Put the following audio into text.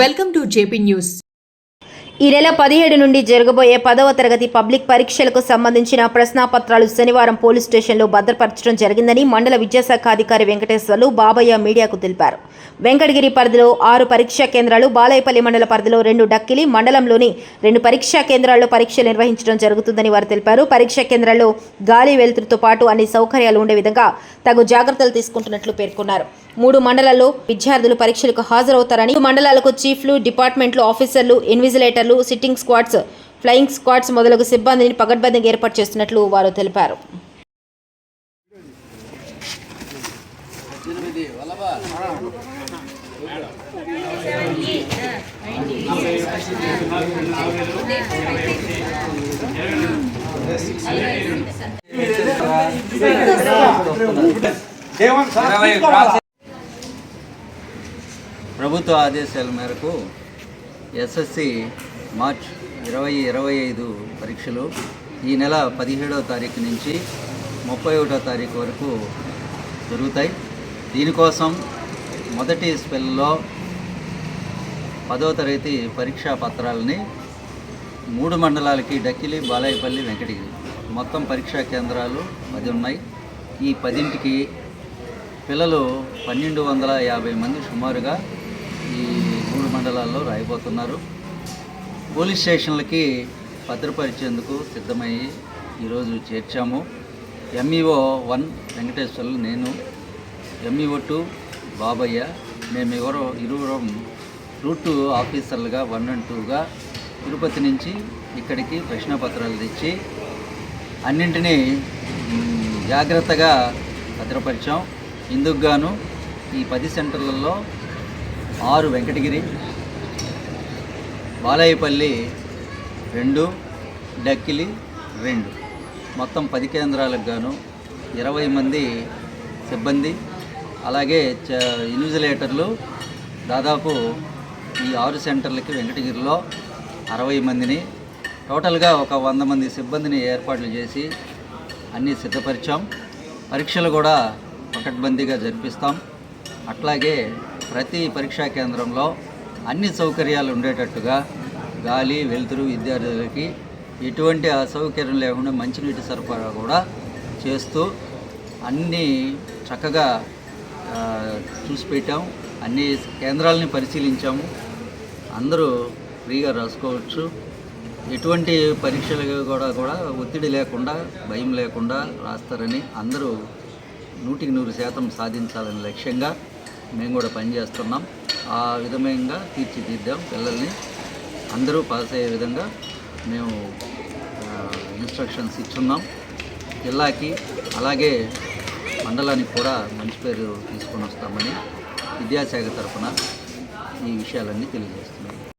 Welcome to JP news ఈ నెల పదిహేడు నుండి జరగబోయే పదవ తరగతి పబ్లిక్ పరీక్షలకు సంబంధించిన ప్రశ్నాపత్రాలు శనివారం పోలీస్ స్టేషన్లో భద్రపరచడం జరిగిందని మండల విద్యాశాఖ అధికారి వెంకటేశ్వర్లు బాబయ్య మీడియాకు తెలిపారు. వెంకటగిరి పరిధిలో ఆరు పరీక్షా కేంద్రాలు బాలాయపల్లి మండల పరిధిలో రెండు డక్కిలి మండలంలోని రెండు పరీక్షా కేంద్రాల్లో పరీక్షలు నిర్వహించడం జరుగుతుందని వారు తెలిపారు. పరీక్షా కేంద్రాల్లో గాలి వెలుతురుతో పాటు అన్ని సౌకర్యాలు ఉండే విధంగా తగు జాగ్రత్తలు తీసుకుంటున్నట్లు పేర్కొన్నారు. మూడు మండలాల్లో విద్యార్థులు పరీక్షలకు హాజరవుతారని మండలాలకు చీఫ్లు డిపార్ట్మెంట్లు ఆఫీసర్లు ఇన్విజిలేటర్లు సిట్టింగ్ స్క్వాడ్స్ ఫ్లయింగ్ స్క్వాడ్స్ మొదలగు సిబ్బందిని పగడ్బందీగా ఏర్పాటు చేస్తున్నట్లు వారు తెలిపారు. ప్రభుత్వ ఆదేశాల మేరకు ఎస్ఎస్సి మార్చ్ ఇరవై ఇరవై ఐదు పరీక్షలు. ఈ నెల పదిహేడవ తారీఖు నుంచి ముప్పై ఒకటో తారీఖు వరకు జరుగుతాయి. దీనికోసం మొదటి స్పెల్లో పదో తరగతి పరీక్షా పత్రాలని మూడు మండలాలకి డక్కిలి బాలాయపల్లి వెంకటగిరి మొత్తం పరీక్షా కేంద్రాలు పది ఉన్నాయి. ఈ పదింటికి పిల్లలు పన్నెండు వందల యాభై మంది సుమారుగా ఈ మూడు మండలాల్లో రాయిపోతున్నారు పోలీస్ స్టేషన్లకి భద్రపరిచేందుకు సిద్ధమయ్యి ఈరోజు చేర్చాము. ఎంఈఓ వన్ వెంకటేశ్వర్లు నేను. ఎంఈఓ టూ బాబయ్య. మేము ఎవరో ఇరువురం రూట్ ఆఫీసర్లుగా వన్ అండ్ టూగా తిరుపతి నుంచి ఇక్కడికి ప్రశ్నపత్రాలు తెచ్చి అన్నింటినీ జాగ్రత్తగా భద్రపరిచాం. ఇందుకు గాను ఈ పది సెంటర్లలో ఆరు వెంకటగిరి బాలాయపల్లి రెండు డక్కిలి రెండు. మొత్తం పది కేంద్రాలకు గాను ఇరవై మంది సిబ్బంది అలాగే చ ఇన్విజిలేటర్లు దాదాపు ఈ ఆరు సెంటర్లకి వెంకటగిరిలో అరవై మందిని టోటల్గా ఒక వంద మంది సిబ్బందిని ఏర్పాట్లు చేసి అన్నీ సిద్ధపరిచాం. పరీక్షలు కూడా పకడ్బందీగా జరిపిస్తాం. అట్లాగే ప్రతి పరీక్షా కేంద్రంలో అన్ని సౌకర్యాలు ఉండేటట్టుగా గాలి వెలుతురు విద్యార్థులకి ఎటువంటి అసౌకర్యం లేకుండా మంచినీటి సరఫరా కూడా చేస్తూ అన్నీ చక్కగా చూసి పెట్టాం అన్ని కేంద్రాలని పరిశీలించాము. అందరూ ఫ్రీగా రాసుకోవచ్చు. ఎటువంటి పరీక్షలు కూడా కూడా ఒత్తిడి లేకుండా భయం లేకుండా రాస్తారని అందరూ నూటికి నూరు శాతం సాధించాలని లక్ష్యంగా మేము కూడా పనిచేస్తున్నాం. ఆ విధంగా తీర్చిదిద్దాం పిల్లల్ని. అందరూ పాస్ అయ్యే విధంగా మేము ఇన్స్ట్రక్షన్స్ ఇచ్చున్నాం. జిల్లాకి అలాగే మండలానికి కూడా మంచి పేరు తీసుకొని వస్తామని విద్యాశాఖ తరఫున ఈ విషయాలన్నీ తెలియజేస్తున్నాం.